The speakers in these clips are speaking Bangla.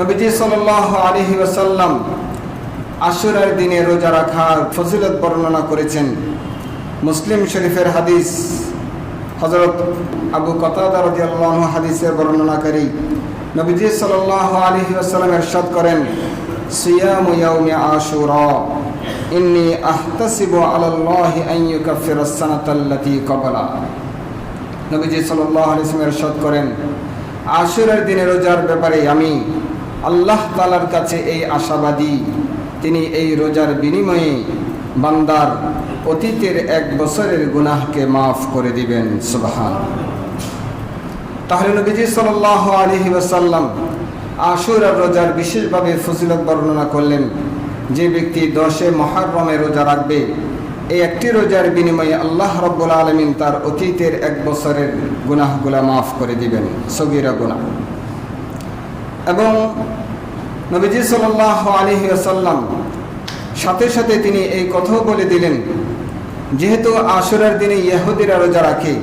নবীজি সাল আলহি ওসাল্লাম আশুরার দিনে রোজা রাখার ফজিলত বর্ণনা করেছেন। মুসলিম শরীফের হাদিস হজরত আবু কতাদা রাদিয়াল্লাহু হাদিসের বর্ণনাকারী নবীজি সাল্লাল্লাহু আলাইহি ওয়াসাল্লাম ইরশাদ করেন ইন্নী নবীজি করেন, আশুরার দিনে রোজার ব্যাপারে আমি আল্লাহ তালার কাছে এই আশাবাদী। তিনি এই রোজার বিনিময়ে বান্দার অতীতের এক বছরের গুনাহকে মাফ করে দিবেন, সুবাহান। তাহলে নবীজি সাল আলহি ওসাল্লাম আর রোজার বিশেষভাবে ফজিলত বর্ণনা করলেন, যে ব্যক্তি দশে মহারমে রোজা রাখবে, এই একটি রোজার বিনিময়ে আল্লাহ রব্বুল আলমিন তার অতীতের এক বছরের গুনাহগুলা মাফ করে দিবেন, সগিরা গুনাহ। এবং নবীজি সাল আলহি আসাল্লাম সাথে সাথে তিনি এই কথাও বলে দিলেন, যেহেতু আশুরার দিনে ইয়াহুদিরা রোজা রাখে,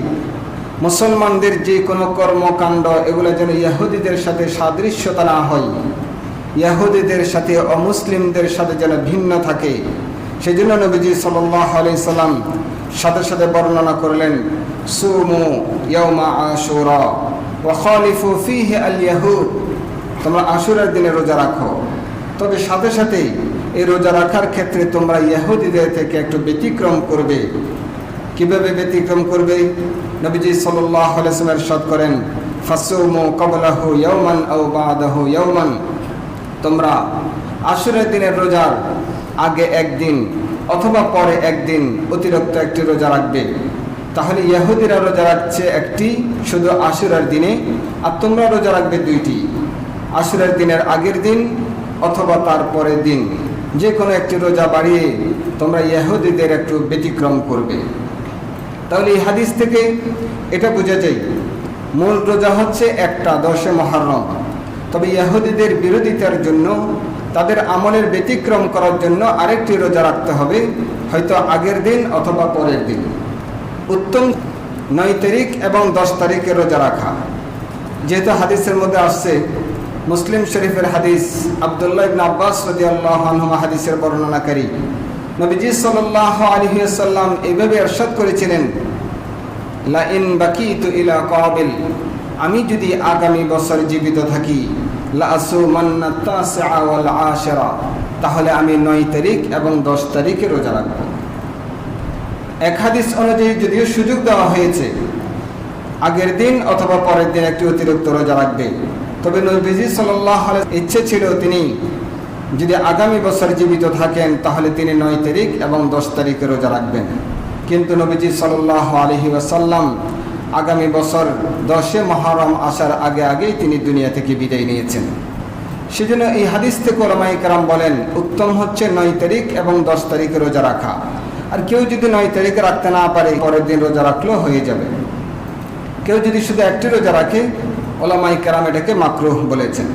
মুসলমানদের যে কোনো কর্মকাণ্ড এগুলো যেন ইয়াহুদিদের সাথে সাদৃশ্যতা না হয় ইয়াহুদিদের সাথে অমুসলিমদের সাথে যেন ভিন্ন থাকে। সেই জন্য নবীজি সাল্লাহ আলি সাল্লাম সাথে সাথে বর্ণনা করলেন, সুমু ইয়মা আশুরা ওয়ালিফু ফিহে আল ইয়াহুদ তোমরা আশুরার দিনে রোজা রাখো। তবে সাথে সাথেই এই রোজা রাখার ক্ষেত্রে তোমরা ইহুদিদের থেকে একটু ব্যতিক্রম করবে। কীভাবে ব্যতিক্রম করবে? নবীজি সাল্লামের করেন আও বাদাহু ইয়ৌমান তোমরা আশুরের দিনের রোজার আগে একদিন অথবা পরে একদিন অতিরিক্ত একটি রোজা রাখবে। তাহলে ইহুদিরা রোজা রাখছে একটি, শুধু আশুরার দিনে, আর তোমরা রোজা রাখবে দুইটি। আশুরের দিনের আগের দিন অথবা তার পরের দিন। যে কোনো একটি রোজা বাড়িয়ে তোমরা ইহুদিদের একটু ব্যতিক্রম করবে। তাহলে এই হাদিস থেকে এটা বোঝা যায়, মূল রোজা হচ্ছে একটা দশে মহারম। তবে ইহুদিদের বিরোধিতার জন্য, তাদের আমলের ব্যতিক্রম করার জন্য আরেকটি রোজা রাখতে হবে, হয়তো আগের দিন অথবা পরের দিন। উত্তম নয় তারিখ এবং দশ তারিখে রোজা রাখা। যেহেতু হাদিসের মধ্যে আসছে মুসলিম শরীফের হাদিস আবদুল্লাহ ইবনে আব্বাস রাদিয়াল্লাহু আনহু হাদিসের বর্ণনাকারী। নবীজি সাল্লাল্লাহু আলাইহি ওয়াসাল্লাম এইভাবে ইরশাদ করেছিলেন লা ইন বাকিতু ইলা কাবিল আমি যদি আগামী বছর জীবিত থাকি তাহলে আমি নয় তারিখ এবং দশ তারিখে রোজা রাখব। এক হাদিস অনুযায়ী যদিও সুযোগ দেওয়া হয়েছে, আগের দিন অথবা পরের দিন একটি অতিরিক্ত রোজা রাখবে। তবে নবীজি সাল্লাহ ইচ্ছে ছিল তিনি যদি আগামী বছর জীবিত থাকেন, তাহলে তিনি নয় তারিখ এবং দশ তারিখে রোজা রাখবেন। কিন্তু নবীজি সাল্লাহ আলহি ওয়াসাল্লাম আগামী বছর দশে মহারম আসার আগে আগেই তিনি দুনিয়া থেকে বিদায় নিয়েছেন। সেজন্য এই হাদিস থেকে ওলামাই কারাম বলেন, উত্তম হচ্ছে নয় তারিখ এবং দশ তারিখে রোজা রাখা। আর কেউ যদি নয় তারিখে রাখতে না পারে, পরের দিন রোজা রাখলেও হয়ে যাবে। কেউ যদি শুধু একটি রোজা রাখে ওলামাই কেরাম এটাকে মাকরুহ বলেছেন।